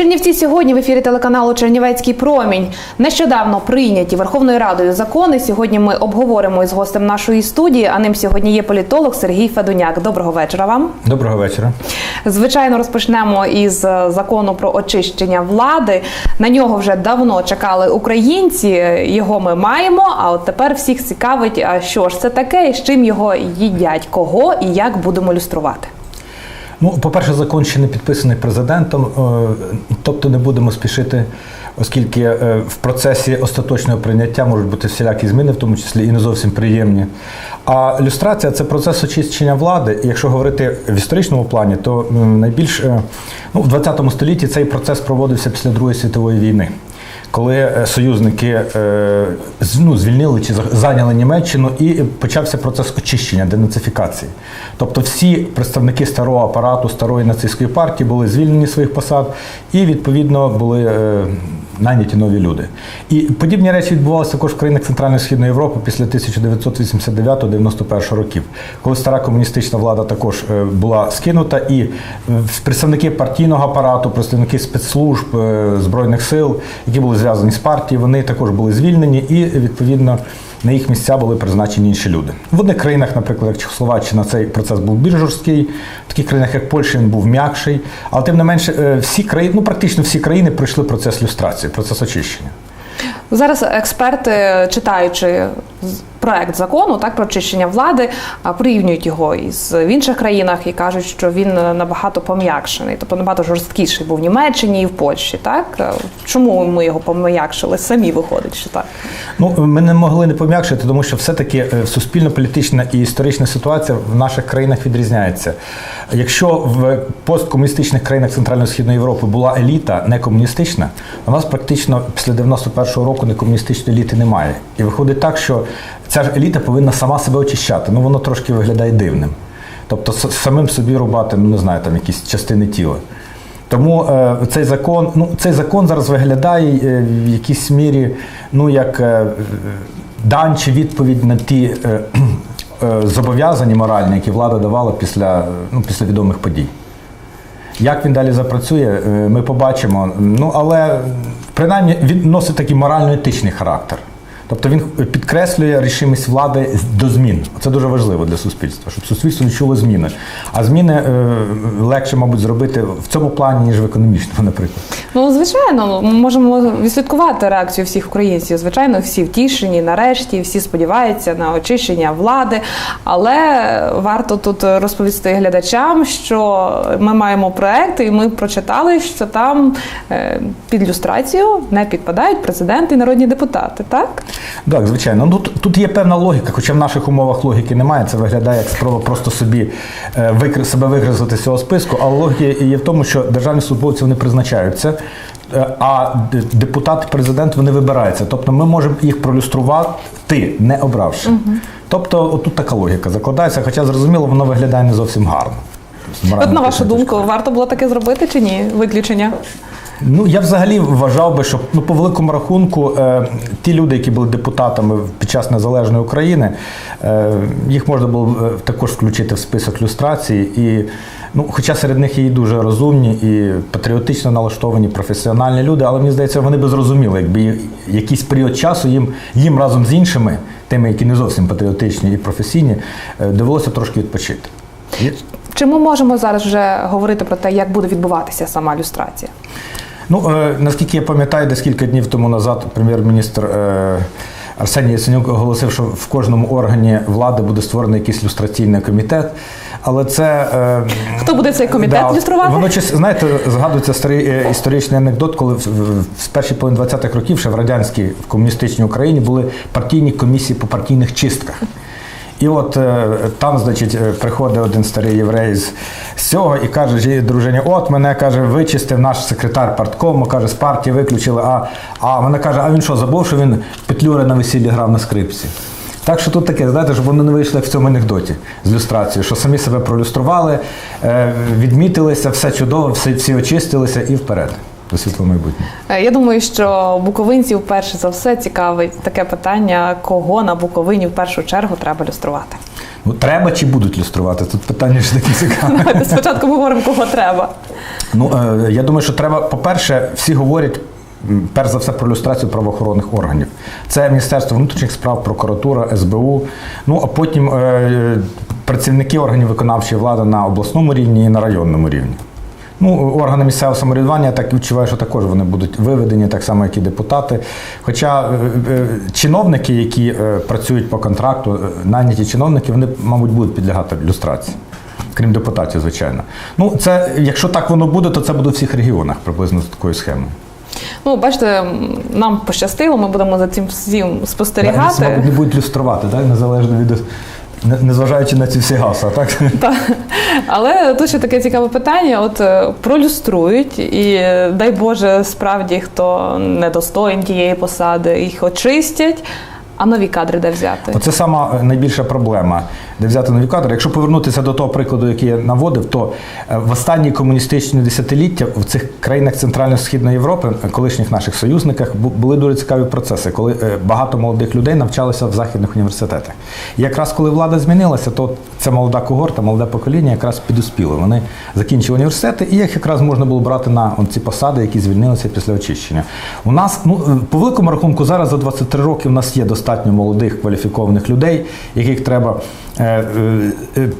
Чернівці сьогодні в ефірі телеканалу Чернівецький промінь. Нещодавно прийняті Верховною Радою закони. Сьогодні ми обговоримо із гостем нашої студії. А ним сьогодні є політолог Сергій Федуняк. Доброго вечора вам. Доброго вечора. Звичайно, розпочнемо із закону про очищення влади. На нього вже давно чекали українці. Його ми маємо. А от тепер всіх цікавить, а що ж це таке, з чим його їдять, кого і як будемо люструвати. Ну, по-перше, закон ще не підписаний президентом, е, тобто не будемо спішити, оскільки е, в процесі остаточного прийняття можуть бути всілякі зміни, в тому числі і не зовсім приємні. А люстрація це процес очищення влади. І якщо говорити в історичному плані, то найбільш е, ну, в 20 столітті цей процес проводився після Другої світової війни. Коли е, союзники е, ну, звільнили чи зайняли Німеччину, і почався процес очищення, денацифікації. Тобто всі представники старого апарату, старої нацистської партії були звільнені своїх посад і відповідно були е, найняті нові люди. І подібні речі відбувалися також в країнах Центральної Східної Європи після 1989-91 років, коли стара комуністична влада також е, була скинута, і е, представники партійного апарату, представники спецслужб е, збройних сил, які були зв'язані з партією, вони також були звільнені і відповідно. На їх місця були призначені інші люди. В одних країнах, наприклад, як Чехословаччина, цей процес був більш жорсткий, в таких країнах, як Польща, він був м'якший. Але тим не менше, е, всі країни, ну практично всі країни пройшли процес люстрації, процес очищення. Зараз експерти, читаючи проект закону так про очищення влади, порівнюють його із в інших країнах і кажуть, що він е, набагато пом'якшений, тобто набагато жорсткіший був в Німеччині і в Польщі. Так Е, чому ми його пом'якшили? Самі виходить, що так. Ну, ми не могли не пом'якшити, тому що все-таки е, суспільно-політична і історична ситуація в наших країнах відрізняється. Якщо в посткомуністичних країнах Центрально-Східної Європи була еліта не комуністична, у нас практично після 91-го року некомуністичної еліти немає. І виходить так, що ця ж еліта повинна сама себе очищати. Ну воно трошки виглядає дивним. Тобто самим собі рубати, ну не знаю, там якісь частини тіла. Тому е, цей закон, ну цей закон зараз виглядає е, в якійсь мірі, ну як е, дань чи відповідь на ті е, е, зобов'язання моральні, які влада давала після, ну, після відомих подій. Як він далі запрацює, е, ми побачимо. Ну але принаймні він носить такий морально-етичний характер. Тобто він підкреслює рішимість влади до змін. Це дуже важливо для суспільства, щоб суспільство відчуло зміни. А зміни е, легше, мабуть, зробити в цьому плані, ніж в економічному, наприклад. Ну, звичайно, ми можемо відслідкувати реакцію всіх українців. Звичайно, всі втішені, нарешті, всі сподіваються на очищення влади. Але варто тут розповісти глядачам, що ми маємо проект, і ми прочитали, що там е, під люстрацію не підпадають президенти і народні депутати. Так Так, звичайно. Ну тут, тут є певна логіка, хоча в наших умовах логіки немає. Це виглядає як спроба просто собі е, викр- себе викреслити з цього списку. Але логіка є в тому, що державні службовці вони призначаються, е, а депутат, президент вони вибираються. Тобто ми можемо їх пролюструвати, не обравши. Тобто, отут така логіка закладається, хоча зрозуміло, воно виглядає не зовсім гарно. От на вашу думку, варто було таке зробити чи ні? Виключення? Ну я взагалі вважав би, що ну по великому рахунку е, ті люди, які були депутатами під час незалежної України, е, їх можна було е, також включити в список люстрації. І ну, хоча серед них є і дуже розумні і патріотично налаштовані професіональні люди, але мені здається, вони би зрозуміли, якби якийсь період часу їм, їм разом з іншими, тими, які не зовсім патріотичні і професійні, е, довелося трошки відпочити. Чи ми можемо зараз вже говорити про те, як буде відбуватися сама люстрація? Ну, е, наскільки я пам'ятаю, десь кілька днів тому назад прем'єр-міністр е, Арсеній Яценюк оголосив, що в кожному органі влади буде створений якийсь люстраційний комітет. Але це. Е, Хто буде цей комітет люструвати? Воно чис- знаєте, згадується старий е, історичний анекдот, коли в, в, в першій половині 20-х років ще в радянській в комуністичній Україні були партійні комісії по партійних чистках. І от е, там, значить, е, приходить один старий єврей з цього і каже жі- дружині: от мене каже, вичистив наш секретар парткому, каже, з партії виключили. А, а вона каже, а він що, забув, що він петлюри на весіллі грав на скрипці. Так що тут таке, знаєте, щоб вони не вийшли в цьому анекдоті з люстрацією, що самі себе пролюстрували, е, відмітилися, все чудово, всі, всі очистилися і вперед до світлого майбутнього. Е, Я думаю, що буковинців перше за все цікавить таке питання, кого на Буковині в першу чергу треба люструвати. Ну, треба чи будуть люструвати? Тут питання ж таке цікаве. Давайте спочатку говоримо, кого треба. Ну, е, я думаю, що треба, по-перше, всі говорять. Перш за все про люстрацію правоохоронних органів. Це Міністерство внутрішніх справ, прокуратура, СБУ. Ну а потім е, працівники органів виконавчої влади на обласному рівні і на районному рівні. Ну, органи місцевого самоврядування, я так відчуваю, що також вони будуть виведені, так само, як і депутати. Хоча е, е, чиновники, які е, працюють по контракту, найняті чиновники, вони, мабуть, будуть підлягати люстрації. Крім депутатів, звичайно. Ну, це, якщо так воно буде, то це буде у всіх регіонах приблизно з такою схемою. Ну, бачите, нам пощастило, ми будемо за цим всім Мабуть, спостерігати. не будуть люструвати, так? незалежно від незважаючи на ці всі гаса, так? Так. Але тут ще таке цікаве питання: от е, пролюструють, і дай Боже, справді хто недостоїн тієї посади, їх очистять, а нові кадри де взяти. Оце сама е, найбільша проблема, де взяти нові кадри. Якщо повернутися до того прикладу, який я наводив, то е, в останні комуністичні десятиліття в цих країнах Центрально-Східної Європи, е, колишніх наших союзниках, були дуже цікаві процеси, коли е, багато молодих людей навчалися в західних університетах. І якраз коли влада змінилася, то ця молода когорта, молоде покоління якраз підуспіло. Вони закінчили університети, і їх якраз можна було брати на ці посади, які звільнилися після очищення. У нас, ну по великому рахунку, зараз за 23 роки в нас є достатньо молодих кваліфікованих людей, яких треба. Е, е, е,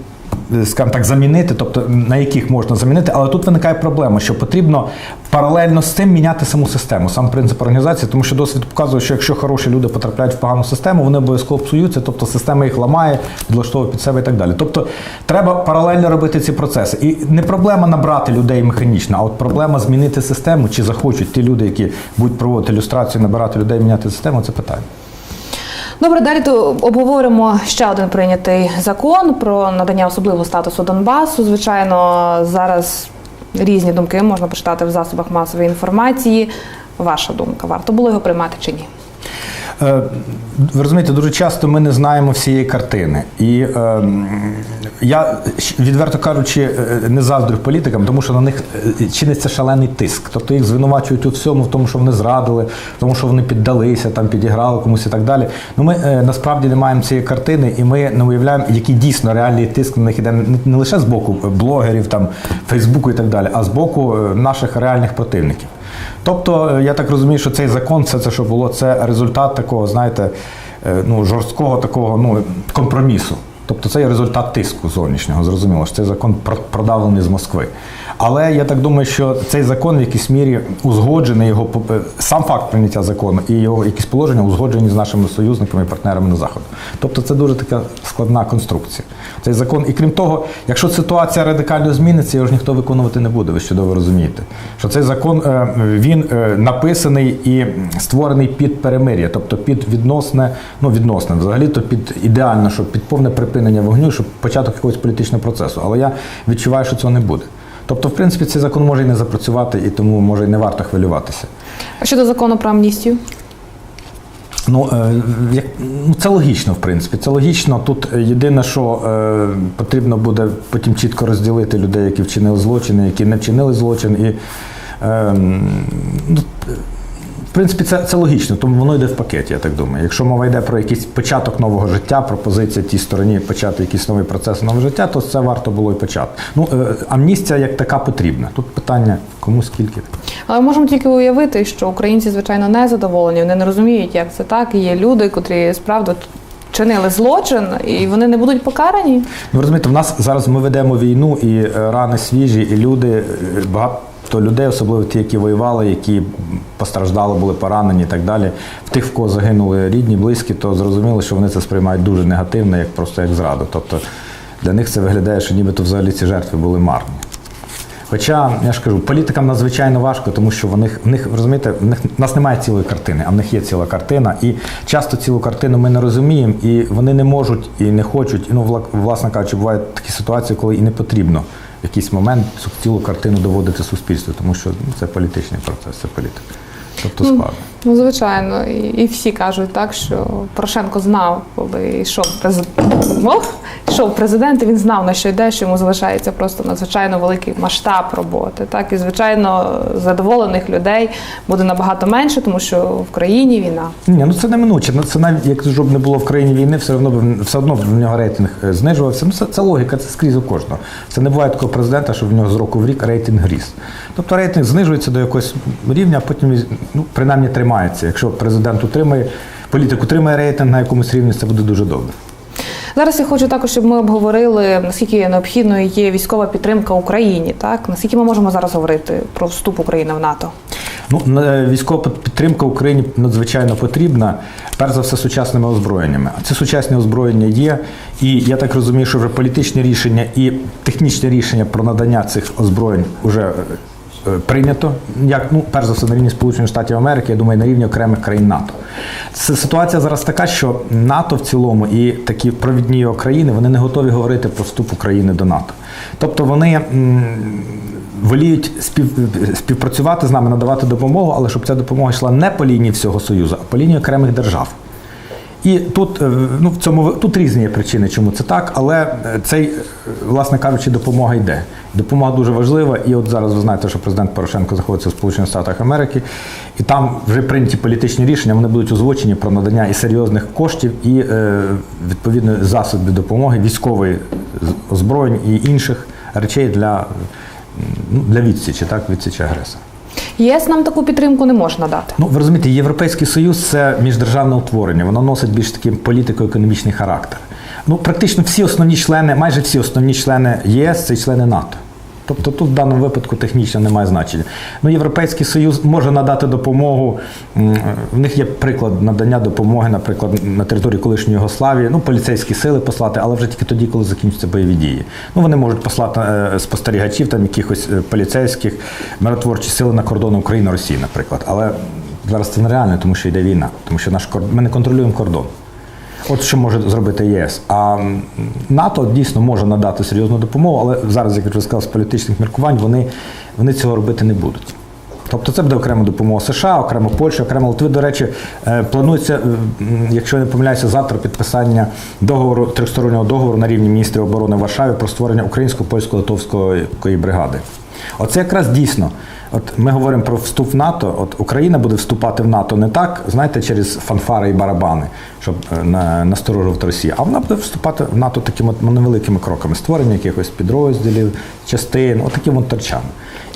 Скажімо так, замінити, тобто на яких можна замінити, але тут виникає проблема, що потрібно паралельно з цим міняти саму систему, сам принцип організації, тому що досвід показує, що якщо хороші люди потрапляють в погану систему, вони обов'язково псуються, тобто система їх ламає, підлаштовує під себе і так далі. Тобто треба паралельно робити ці процеси. І не проблема набрати людей механічно, а от проблема змінити систему, чи захочуть ті люди, які будуть проводити ілюстрацію, набирати людей, міняти систему, це питання. Добре, далі то обговоримо ще один прийнятий закон про надання особливого статусу Донбасу. Звичайно, зараз різні думки можна почитати в засобах масової інформації. Ваша думка, варто було його приймати чи ні? Е, Ви розумієте, дуже часто ми не знаємо всієї картини. І е, я, відверто кажучи, е, не заздрю політикам, тому що на них е, чиниться шалений тиск. Тобто їх звинувачують у всьому, в тому, що вони зрадили, в тому, що вони піддалися, там підіграли комусь і так далі. Ну ми е, насправді не маємо цієї картини, і ми не уявляємо, який дійсно реальний тиск на них іде не, лише з боку блогерів, там Фейсбуку і так далі, а з боку наших реальних противників. Тобто, е, я так розумію, що цей закон, все це, що було, це результат такого, знаєте, е, ну, жорсткого такого ну, компромісу. Тобто це є результат тиску зовнішнього. Зрозуміло, що цей закон продавлений з Москви. Але я так думаю, що цей закон в якійсь мірі узгоджений, його е, сам факт прийняття закону і його якісь положення узгоджені з нашими союзниками і партнерами на заходу. Тобто це дуже така складна конструкція. Цей закон, і крім того, якщо ситуація радикально зміниться, його ж ніхто виконувати не буде. Ви чудово розумієте, що цей закон е, він е, написаний і створений під перемир'я, тобто під відносне, ну відносне, взагалі то під ідеально, щоб під повне припинення вогню, щоб початок якогось політичного процесу. Але я відчуваю, що цього не буде. Тобто, в принципі, цей закон може і не запрацювати, і тому може і не варто хвилюватися. А щодо закону про амністію? Ну, е, ну, це логічно, в принципі. Це логічно. Тут єдине, що е, потрібно буде потім чітко розділити людей, які вчинили злочини, які не вчинили злочин. І, е, ну, в принципі, це, це логічно, тому воно йде в пакеті, я так думаю. Якщо мова йде про якийсь початок нового життя, пропозиція тій стороні почати якийсь новий процес нового життя, то це варто було і почати. Ну, е, амністія як така потрібна. Тут питання кому скільки. Але можемо тільки уявити, що українці, звичайно, не задоволені, вони не розуміють, як це так. І Є люди, котрі справді чинили злочин, і вони не будуть покарані. Ну, розумієте, в нас зараз ми ведемо війну, і е, рани свіжі, і люди, е, багато людей, особливо ті, які воювали, які постраждали, були поранені і так далі. В тих, в кого загинули рідні, близькі, то зрозуміло, що вони це сприймають дуже негативно, як просто як зраду. Тобто для них це виглядає, що нібито взагалі ці жертви були марні. Хоча, я ж кажу, політикам надзвичайно важко, тому що в них, в них розумієте, в них в нас немає цілої картини, а в них є ціла картина. І часто цілу картину ми не розуміємо, і вони не можуть і не хочуть. І, Ну, вла- власне кажучи, бувають такі ситуації, коли і не потрібно в якийсь момент цю цілу картину доводити суспільству, тому що ну, це політичний процес, це політика. Тобто складно. Ну, звичайно, і, і всі кажуть так, що Порошенко знав, коли йшов президент, йшов президент, і він знав на що йде, що йому залишається просто надзвичайно великий масштаб роботи. Так і звичайно, задоволених людей буде набагато менше, тому що в країні війна. Ні, ну це неминуче. Ну це навіть якщо б не було в країні війни, все одно б все одно б в нього рейтинг е, знижувався. Ну це, це логіка, це скрізь у кожного. Це не буває такого президента, що в нього з року в рік рейтинг ріс. Тобто рейтинг знижується до якогось рівня, а потім ну, принаймні тримається. Якщо президент утримає, політик утримає рейтинг на якомусь рівні, це буде дуже добре. Зараз я хочу також, щоб ми обговорили, наскільки необхідною є військова підтримка Україні. Так наскільки ми можемо зараз говорити про вступ України в НАТО? Ну, військова підтримка Україні надзвичайно потрібна, перш за все, сучасними озброєннями. А ці сучасні озброєння є. І я так розумію, що вже політичні рішення і технічні рішення про надання цих озброєнь вже е, прийнято. Як ну, перш за все, на рівні Сполучених Штатів Америки, я думаю, на рівні окремих країн НАТО. Це ситуація зараз така, що НАТО в цілому і такі провідні його країни вони не готові говорити про вступ України до НАТО. Тобто вони. воліють спів, співпрацювати з нами, надавати допомогу, але щоб ця допомога йшла не по лінії всього Союзу, а по лінії окремих держав. І тут, е, ну, в цьому тут різні причини, чому це так, але е, цей, е, власне кажучи, допомога йде. Допомога дуже важлива. І от зараз ви знаєте, що президент Порошенко знаходиться в Сполучених Штатах Америки, і там вже прийняті політичні рішення, вони будуть озвучені про надання і серйозних коштів, і відповідно засобів допомоги, військової озброєнь і інших речей для, ну, для відсічі, так, відсічі агресора. ЄС нам таку підтримку не може надати. Ну, ви розумієте, Європейський Союз це міждержавне утворення, воно носить більш такий політико-економічний характер. Ну, практично всі основні члени, майже всі основні члени ЄС це члени НАТО. Тобто тут в даному випадку технічно немає значення. Ну, Європейський Союз може надати допомогу. В них є приклад надання допомоги, наприклад, на території колишньої Югославії, ну, поліцейські сили послати, але вже тільки тоді, коли закінчаться бойові дії. Ну, вони можуть послати е, спостерігачів, там якихось е, поліцейських, миротворчі сили на кордони України, Росії, наприклад. Але зараз це нереально, тому що йде війна, тому що наш кордон, ми не контролюємо кордон. От що може зробити ЄС. А НАТО дійсно може надати серйозну допомогу, але зараз, як я вже сказав, з політичних міркувань вони, вони цього робити не будуть. Тобто це буде окрема допомога США, окремо Польща, окремо Литви. До речі, е, планується, е, якщо я не помиляюся, завтра підписання договору трьохстороннього договору на рівні міністрів оборони в Варшаві про створення українсько-польсько-литовської бригади. Оце якраз дійсно. От ми говоримо про вступ в НАТО. От Україна буде вступати в НАТО не так, знаєте, через фанфари і барабани, щоб е, на, насторожувати Росію, а вона буде вступати в НАТО такими невеликими кроками, створення якихось підрозділів, частин, отаким от торчами.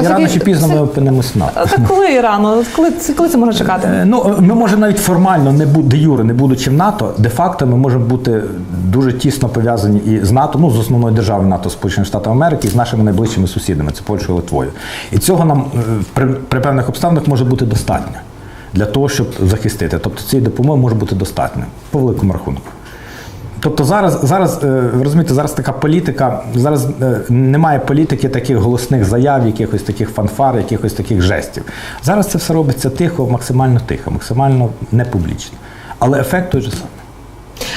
І Це рано чи пізно ми опинимось в НАТО. А Так коли рано? Коли, це- коли це можна чекати? Е, Ну, ми може навіть формально, не бу- де юре, не будучи в НАТО, де-факто ми можемо бути дуже тісно пов'язані і з НАТО, ну з основною державою НАТО Сполучених Штатів Америки, і з нашими найближчими сусідами, це Польщею і Литвою. І цього нам е, при, при певних обставинах може бути достатньо для того, щоб захистити. Тобто цієї допомоги може бути достатньо по великому рахунку. Тобто зараз, зараз е, розумієте, зараз така політика, зараз е, немає політики таких голосних заяв, якихось таких фанфар, якихось таких жестів. Зараз це все робиться тихо, максимально тихо, максимально непублічно. Але ефект той же самий.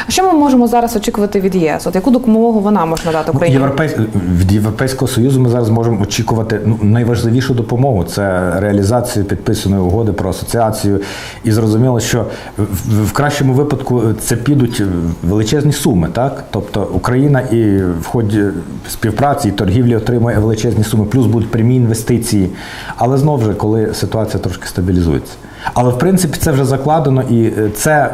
А що ми можемо зараз очікувати від ЄС? От яку допомогу вона може надати Україні? Європейсь... Від Європейського Союзу ми зараз можемо очікувати ну, найважливішу допомогу це реалізацію підписаної угоди про асоціацію. І зрозуміло, що в, в кращому випадку це підуть величезні суми, так? Тобто Україна і в ході співпраці і торгівлі отримує величезні суми, плюс будуть прямі інвестиції. Але знову ж, коли ситуація трошки стабілізується. Але в принципі це вже закладено і е, це,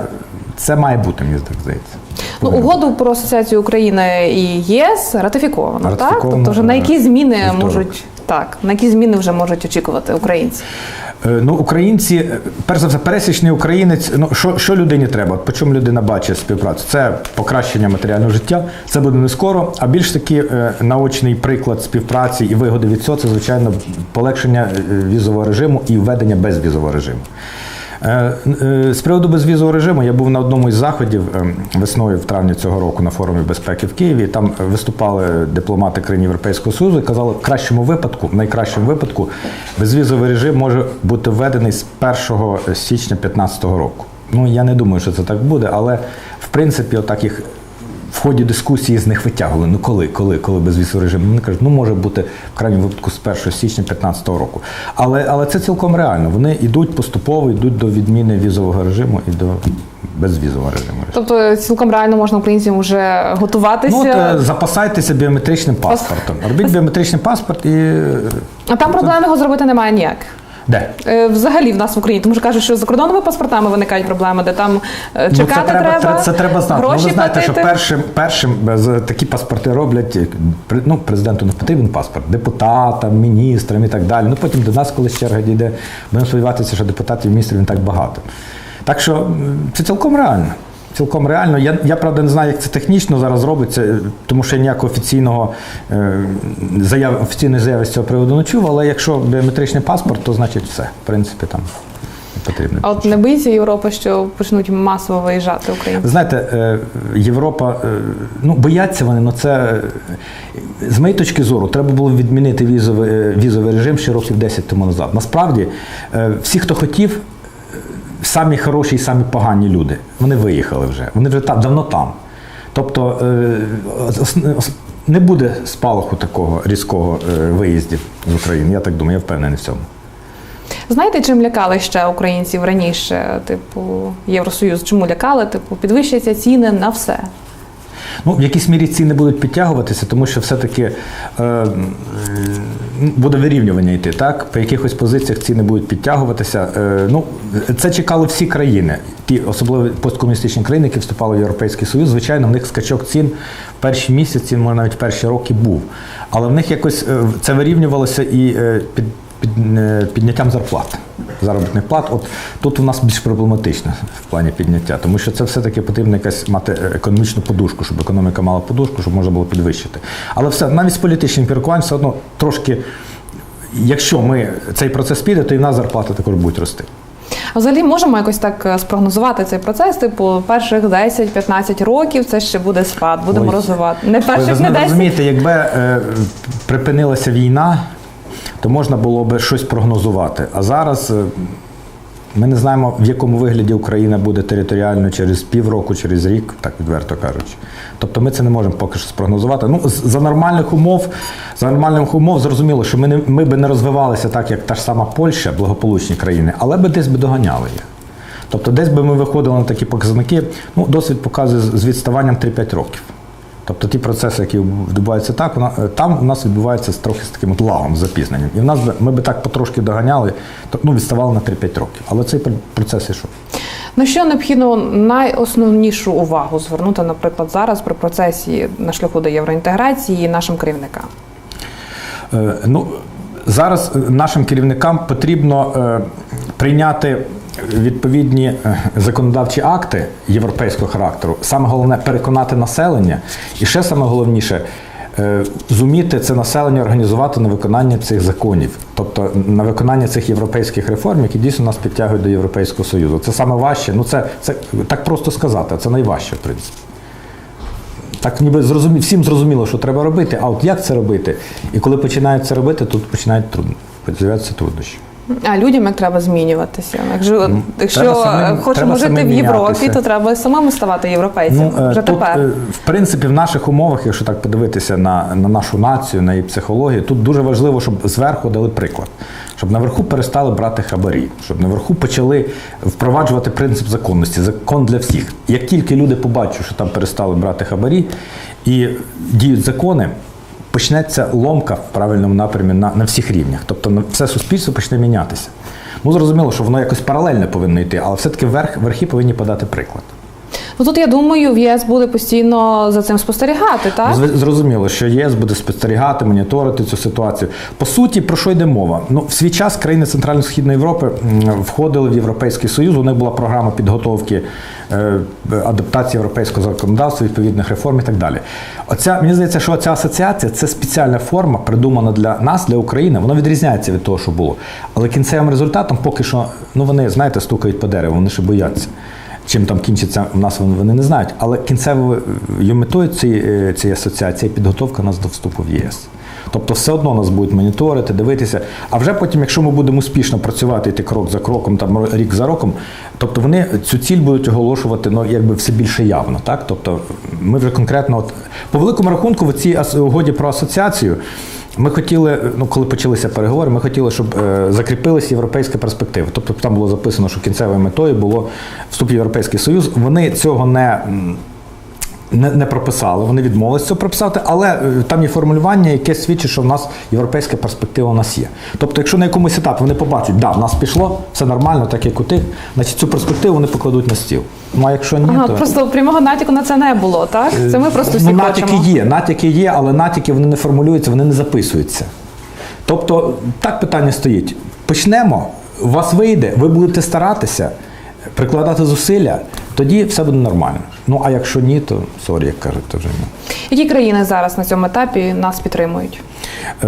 це має бути, мені так здається. Ну, угоду про асоціацію України і ЄС ратифіковано, так? Тобто вже на які е, зміни вівторок. можуть так, на які зміни вже можуть очікувати українці? Е, Ну, українці, е, перш за все, пересічний українець. Ну що, що людині треба? По чому людина бачить співпрацю? Це покращення матеріального життя. Це буде не скоро, а більш таки наочний приклад співпраці і вигоди від цього це звичайно полегшення візового режиму і введення безвізового режиму. Е, е, З приводу безвізового режиму я був на одному із заходів е, весною в травні цього року на форумі безпеки в Києві. Там виступали дипломати країн Європейського Союзу і казали, в кращому випадку, в найкращому випадку, безвізовий режим може бути введений з 1 січня 2015 року. Ну я не думаю, що це так буде, але в принципі, отак їх ході дискусії з них витягували. Ну коли, коли, коли безвізовий режим? Вони кажуть, ну може бути в крайньому випадку з 1 січня 2015 року. Але, але це цілком реально. Вони йдуть поступово, йдуть до відміни візового режиму і до безвізового режиму. Тобто цілком реально можна українцям вже готуватися. Ну, от, е, запасайтеся біометричним паспортом. Робіть біометричний паспорт і. е, а там проблем його зробити немає ніяк. Де? Е, Взагалі в нас в Україні, тому що кажуть, що з закордонними паспортами виникають проблеми, де там е, Ну, це треба, треба, це треба знати. гроші ну, ви знаєте, платити. що першим, першим такі паспорти роблять е, ну, президенту не потрібен паспорт, депутатам, міністрам і так далі. Ну потім до нас, коли черга дійде, будемо сподіватися, що депутатів і міністрів не так багато. Так що це цілком реально. Цілком реально. Я, я правда не знаю, як це технічно зараз робиться, е, тому що я ніякого офіційного е, заяв, офіційної заяви з цього приводу не чув, але якщо біометричний паспорт, то значить все. В принципі, там потрібно. А от не боїться Європа, що почнуть масово виїжджати Ви українці? знаєте, е, Європа, ну бояться вони, але це е, з моєї точки зору треба було відмінити візовий, візовий режим ще років 10 тому назад. Насправді, всі, хто хотів, самі хороші і самі погані люди, вони виїхали вже. Вони вже там, давно там. Тобто е, не буде спалаху такого різкого е, виїздів з України. Я так думаю, я впевнений в цьому. Знаєте, чим лякали ще українців раніше? Типу, Євросоюз, чому лякали? Типу, підвищаться ціни на все. Ну, в якійсь мірі ціни будуть підтягуватися, тому що все-таки е, буде вирівнювання йти. Так? По якихось позиціях ціни будуть підтягуватися. Е, ну, це чекали всі країни, ті, особливо посткомуністичні країни, які вступали в Європейський Союз. Звичайно, в них скачок цін в перші місяці, може навіть перші роки був. Але в них якось е, це вирівнювалося і е, під, підняттям зарплат. Заробітних плат, от тут у нас більш проблематично в плані підняття, тому що це все-таки потрібно якась мати е, економічну подушку, щоб економіка мала подушку, щоб можна було підвищити. Але все, навіть з політичним міркуванням все одно трошки, якщо ми цей процес піде, то і в нас зарплати також будуть рости. А взагалі можемо якось так е, спрогнозувати цей процес? Типу, перших 10-15 років це ще буде спад, будемо Ой. розвивати. Не Ви, перших, ви не 10. розумієте, якби е, припинилася війна, то можна було би щось прогнозувати. А зараз е, ми не знаємо, в якому вигляді Україна буде територіально через півроку, через рік, так відверто кажучи. Тобто ми це не можемо поки що спрогнозувати. Ну, за нормальних умов, за нормальних умов зрозуміло, що ми, не, ми би не розвивалися так, як та ж сама Польща, благополучні країни, але би десь би доганяли їх. Тобто десь би ми виходили на такі показники, ну, досвід показує з з відставанням 3-5 років. Тобто ті процеси, які відбуваються так, вона- е, там у нас відбувається з трохи з таким от лагом, запізненням. І в нас ми би так потрошки доганяли, то, ну, відставали на 3-5 років. Але цей пр- процес ішов. На що необхідно найосновнішу увагу звернути, наприклад, зараз при процесі на шляху до євроінтеграції нашим керівникам? Е, Ну, зараз е, нашим керівникам потрібно е, прийняти відповідні е, законодавчі акти європейського характеру. Саме головне переконати населення, і ще саме головніше. е, Зуміти це населення організувати на виконання цих законів, тобто на виконання цих європейських реформ, які дійсно нас підтягують до Європейського Союзу. Це саме важче. Ну це, це так просто сказати, це найважче, в принципі. Так ніби зрозумі, всім зрозуміло, що треба робити, а от як це робити? І коли починають це робити, тут починають трудно, з'являються труднощі. А людям як треба змінюватися? Якщо, якщо самим- хочемо жити в Європі, мінятися. то треба самим ставати європейцями е, вже тут, тепер. е, в принципі, в наших умовах, якщо так подивитися на, на нашу націю, на її психологію, тут дуже важливо, щоб зверху дали приклад. Щоб наверху перестали брати хабарі, щоб наверху почали впроваджувати принцип законності, закон для всіх. Як тільки люди побачать, що там перестали брати хабарі і діють закони, почнеться ломка в правильному напрямі на, на всіх рівнях. Тобто на- все суспільство почне мінятися. Ну, зрозуміло, що воно якось паралельно повинно йти, але все-таки верх, верхи повинні подати приклад. Ну тут я думаю, в єС буде постійно за цим спостерігати, так? Зрозуміло, що ЄС буде спостерігати, моніторити цю ситуацію. По суті, про що йде мова? Ну, в свій час країни Центрально-Східної Європи входили в Європейський Союз. У них була програма підготовки е, адаптації європейського законодавства, відповідних реформ і так далі. Оця мені здається, що ця асоціація це спеціальна форма, придумана для нас, для України. Вона відрізняється від того, що було. Але кінцевим результатом поки що, ну вони знаєте, стукають по дереву, вони ще бояться. Чим там кінчиться в нас вони, не знають. Але кінцевою е, метою цієї, е, цієї асоціації підготовка нас до вступу в ЄС. Тобто, все одно нас будуть моніторити, дивитися. А вже потім, якщо ми будемо успішно працювати, йти крок за кроком, там рік за роком, тобто вони цю ціль будуть оголошувати ну, якби все більше явно. Так? Тобто, ми вже конкретно, от, по великому рахунку, в цій угоді про асоціацію. Ми хотіли, ну коли почалися переговори, ми хотіли, щоб е, закріпилися європейська перспектива. Тобто там було записано, що кінцевою метою було вступ в Європейський Союз. Вони цього не. Не, не прописали, вони відмовилися цього прописати, але е, там є формулювання, яке свідчить, що в нас європейська перспектива у нас є. Тобто, якщо на якомусь етапі вони побачать, да, в нас пішло, все нормально, так як у тих, значить цю перспективу вони покладуть на стіл. Ну а якщо ні, Ага, то просто прямого натяку на це не було, так? Це ми просто всі ну, натяки хочемо. є, натяки є, але натяки вони не формулюються, вони не записуються. Тобто, так питання стоїть. Почнемо, у вас вийде, ви будете старатися, прикладати зусилля, тоді все буде нормально. Ну а якщо ні, то сорі, як кажуть, то вже ні. Які країни зараз на цьому етапі нас підтримують? Е,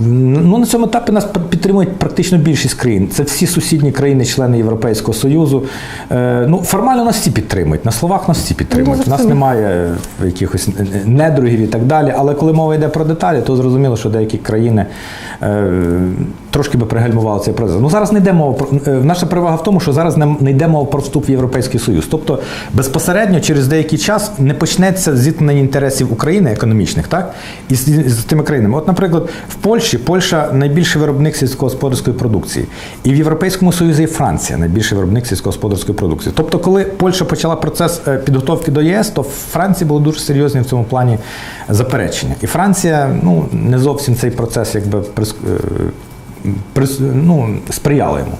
Ну, на цьому етапі нас підтримують практично більшість країн. Це всі сусідні країни, члени Європейського Союзу. Е, Ну, формально нас всі підтримують. На словах нас всі підтримують. У нас немає якихось недругів і так далі. Але коли мова йде про деталі, то зрозуміло, що деякі країни е, трошки би пригальмували цей процес. Ну зараз не йде мова про наша перевага в тому, що зараз не, йде мова про вступ в Європейський Союз. Тобто безпосередньо через деякий час не почнеться зіткнення інтересів України економічних, так і з, з тими країнами. От, наприклад, в Польщі Польща найбільший виробник сільськогосподарської продукції, і в Європейському Союзі і Франція найбільший виробник сільськогосподарської продукції. Тобто, коли Польща почала процес е, підготовки до ЄС, то в Франції були дуже серйозні в цьому плані заперечення. І Франція ну не зовсім цей процес якби е, ну, сприяли йому.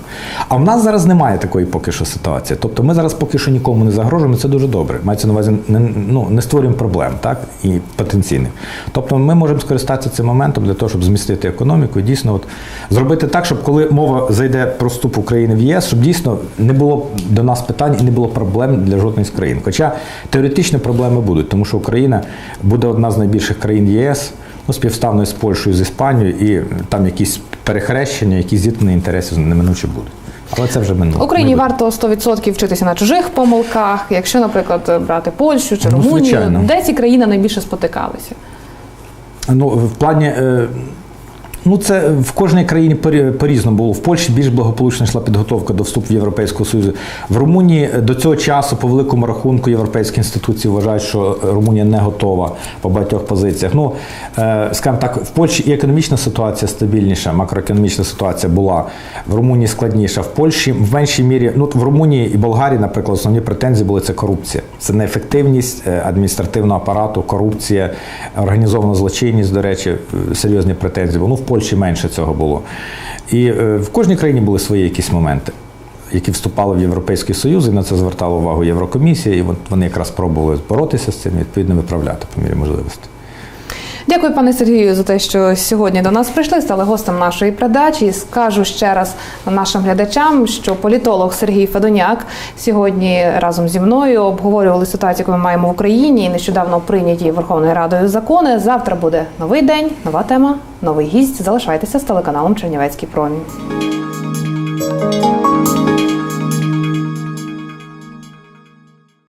А в нас зараз немає такої поки що ситуації. Тобто ми зараз поки що нікому не загрожуємо, це дуже добре. Мається на увазі, не, ну, не створюємо проблем, так? І потенційних. Тобто ми можемо скористатися цим моментом для того, щоб змістити економіку і дійсно от, зробити так, щоб коли мова зайде про вступ України в ЄС, щоб дійсно не було до нас питань і не було проблем для жодної з країн. Хоча теоретично проблеми будуть, тому що Україна буде одна з найбільших країн ЄС ну, співставною з Польщею, з Іспанією, і там якісь перехрещення, які зіткнення інтересів неминуче будуть. Але це вже минуло. Україні Ми- варто 100% вчитися на чужих помилках. Якщо, наприклад, брати Польщу чи Ну, Румунію, ну, де ці країни найбільше спотикалися? Ну, в плані. е, Ну, це в кожній країні по-різному було. В Польщі більш благополучно йшла підготовка до вступу в Європейську Союз. В Румунії до цього часу, по великому рахунку, європейські інституції вважають, що Румунія не готова по багатьох позиціях. Ну, е, скажімо так, в Польщі і економічна ситуація стабільніша, макроекономічна ситуація була. В Румунії складніша. В Польщі в меншій мірі, ну в Румунії і Болгарії, наприклад, основні претензії були це корупція. Це неефективність е, адміністративного апарату, корупція, організована злочинність, до речі, е, серйозні претензії. Ну, в Польщі менше цього було. І е, в кожній країні були свої якісь моменти. Які вступали в Європейський Союз, і на це звертала увагу Єврокомісія, і вони якраз пробували боротися з цим і відповідно виправляти по мірі можливості. Дякую, пане Сергію, за те, що сьогодні до нас прийшли, стали гостем нашої передачі. Скажу ще раз нашим глядачам, що політолог Сергій Федоняк сьогодні разом зі мною обговорювали ситуацію, яку ми маємо в Україні і нещодавно прийняті Верховною Радою закони. Завтра буде новий день, нова тема, новий гість. Залишайтеся з телеканалом Чернівецький промінь.